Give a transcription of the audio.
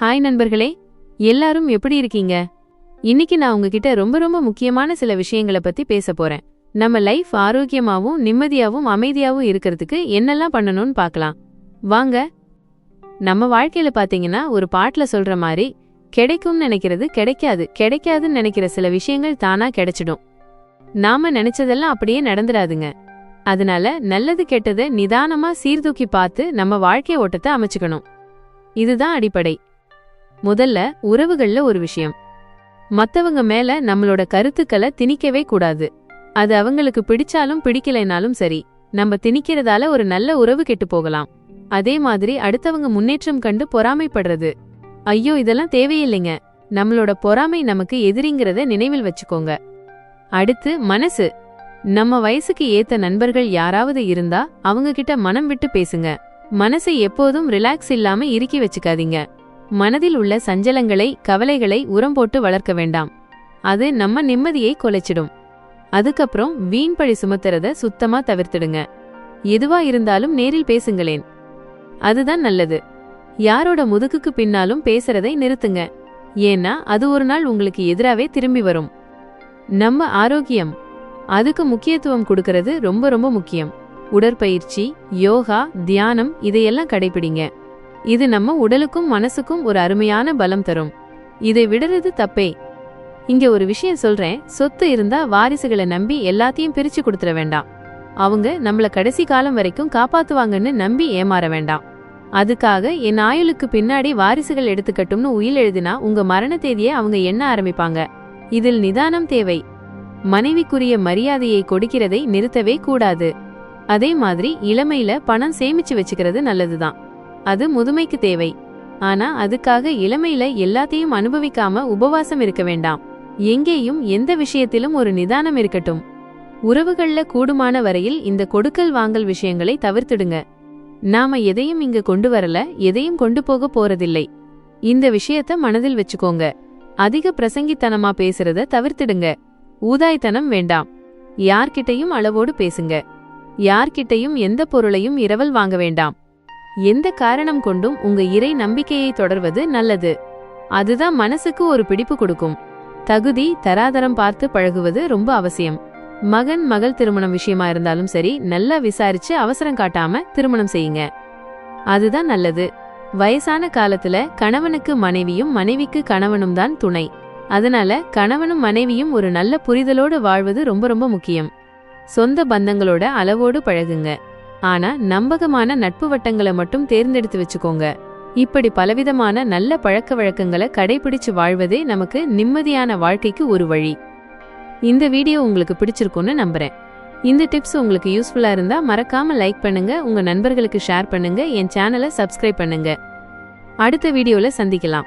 Hi நண்பர்களே எல்லாரும் எப்படி இருக்கீங்க? இன்னைக்கு நான் உங்ககிட்ட ரொம்ப ரொம்ப முக்கியமான சில விஷயங்களை பத்தி பேச போறேன். நம்ம லைஃப் ஆரோக்கியமாவும் நிம்மதியாவும் அமைதியாவும் இருக்கிறதுக்கு என்னெல்லாம் பண்ணணும்னு பார்க்கலாம். வாங்க நம்ம வாழ்க்கையில பாத்தீங்கன்னா ஒரு பாட்டுல சொல்ற மாதிரி கிடைக்கும்னு நினைக்கிறது கிடைக்காது கிடைக்காதுன்னு நினைக்கிற சில விஷயங்கள் தானா கிடைச்சிடும். நாம நினைச்சதெல்லாம் அப்படியே நடந்துடாதுங்க. அதனால நல்லது கெட்டதை நிதானமா சீர்தூக்கி பார்த்து நம்ம வாழ்க்கை ஓட்டத்தை அமைச்சுக்கணும். இதுதான் அடிப்படை. முதல்ல உறவுகள்ல ஒரு விஷயம். மத்தவங்க மேல நம்மளோட கருத்துக்களை திணிக்கவே கூடாது. அது அவங்களுக்கு பிடிச்சாலும் பிடிக்கலைனாலும் சரி நம்ம திணிக்கிறதால ஒரு நல்ல உறவு கெட்டு போகலாம். அதே மாதிரி அடுத்தவங்க முன்னேற்றம் கண்டு பொறாமைப்படுறது. ஐயோ இதெல்லாம் தேவையில்லைங்க. நம்மளோட பொறாமை நமக்கு எதிரிங்கிறத நினைவில் வச்சுக்கோங்க. அடுத்து மனசு. நம்ம வயசுக்கு ஏத்த நண்பர்கள் யாராவது இருந்தா அவங்க கிட்ட மனம் விட்டு பேசுங்க. மனசை எப்போதும் ரிலாக்ஸ் இல்லாம இறுக்கி வச்சுக்காதீங்க. மனதில் உள்ள சஞ்சலங்களை கவலைகளை உரம் போட்டு வளர்க்க வேண்டாம். அது நம்ம நிம்மதியை கொலைச்சிடும். அதுக்கப்புறம் வீண் பழி சுமத்துறத சுத்தமா தவிர்த்துடுங்க. எதுவா இருந்தாலும் நேரில் பேசுங்களேன். அதுதான் நல்லது. யாரோட முதுகுக்கு பின்னாலும் பேசுறதை நிறுத்துங்க. ஏன்னா அது ஒரு நாள் உங்களுக்கு எதிராவே திரும்பி வரும். நம்ம ஆரோக்கியம். அதுக்கு முக்கியத்துவம் கொடுக்கறது ரொம்ப ரொம்ப முக்கியம். உடற்பயிற்சி யோகா தியானம் இதையெல்லாம் கடைபிடிங்க இது நம்ம உடலுக்கும் மனசுக்கும் ஒரு அருமையான பலம் தரும். இதை விடுறது தப்பே. இங்க ஒரு விஷயம் சொல்றேன். சொத்து இருந்தா வாரிசுகளை நம்பி எல்லாத்தையும் பிரிச்சு கொடுத்துட வேண்டாம். அவங்க நம்மள கடைசி காலம் வரைக்கும் காப்பாத்துவாங்கன்னு நம்பி ஏமாற வேண்டாம். அதுக்காக என் ஆயுளுக்கு பின்னாடி வாரிசுகள் எடுத்துக்கட்டும்னு உயில் எழுதினா உங்க மரண தேதியை அவங்க எண்ண ஆரம்பிப்பாங்க. இதில் நிதானம் தேவை. மனைவிக்குரிய மரியாதையை கொடுக்கிறதை நிறுத்தவே கூடாது. அதே மாதிரி இளமையில பணம் சேமிச்சு வச்சுக்கிறது நல்லதுதான். அது முதுமைக்கு தேவை. ஆனா அதுக்காக இளமையில எல்லாத்தையும் அனுபவிக்காம உபவாசம் இருக்க வேண்டாம். எங்கேயும் எந்த விஷயத்திலும் ஒரு நிதானம் இருக்கட்டும். உறவுகள்ல கூடுமான வரையில் இந்த கொடுக்கல் வாங்கல் விஷயங்களை தவிர்த்துடுங்க. நாம எதையும் இங்க கொண்டு வரல எதையும் கொண்டு போக போறதில்லை. இந்த விஷயத்த மனதில் வச்சுக்கோங்க. அதிக பிரசங்கித்தனமா பேசுறத தவிர்த்துடுங்க. ஊதாய்த்தனம் வேண்டாம். யார்கிட்டயும் அளவோடு பேசுங்க. யார்கிட்டயும் எந்த பொருளையும் இரவல் வாங்க வேண்டாம். எந்த காரணம் கொண்டும் உங்க இறை நம்பிக்கையை தொடர்வது நல்லது. அதுதான் மனசுக்கு ஒரு பிடிப்பு கொடுக்கும். தகுதி தராதரம் பார்த்து பழகுவது ரொம்ப அவசியம். மகன் மகள் திருமணம் விஷயமா இருந்தாலும் சரி நல்லா விசாரிச்சு அவசரம் காட்டாம திருமணம் செய்யுங்க. அதுதான் நல்லது. வயசான காலத்துல கணவனுக்கு மனைவியும் மனைவிக்கு கணவனும் தான் துணை. அதனால கணவனும் மனைவியும் ஒரு நல்ல புரிதலோடு வாழ்வது ரொம்ப ரொம்ப முக்கியம். சொந்த பந்தங்களோட அளவோடு பழகுங்க. ஆனா நம்பகமான நட்பு வட்டங்களை மட்டும் தேர்ந்தெடுத்து வச்சுக்கோங்க. இப்படி பலவிதமான நல்ல பழக்க வழக்கங்களை கடைபிடிச்சு வாழ்வதே நமக்கு நிம்மதியான வாழ்க்கைக்கு ஒரு வழி. இந்த வீடியோ உங்களுக்கு பிடிச்சிருக்கும்னு நம்புறேன். இந்த டிப்ஸ் உங்களுக்கு யூஸ்ஃபுல்லா இருந்தா மறக்காம லைக் பண்ணுங்க உங்க நண்பர்களுக்கு ஷேர் பண்ணுங்க என் சேனலை சப்ஸ்கிரைப் பண்ணுங்க. அடுத்த வீடியோல சந்திக்கலாம்.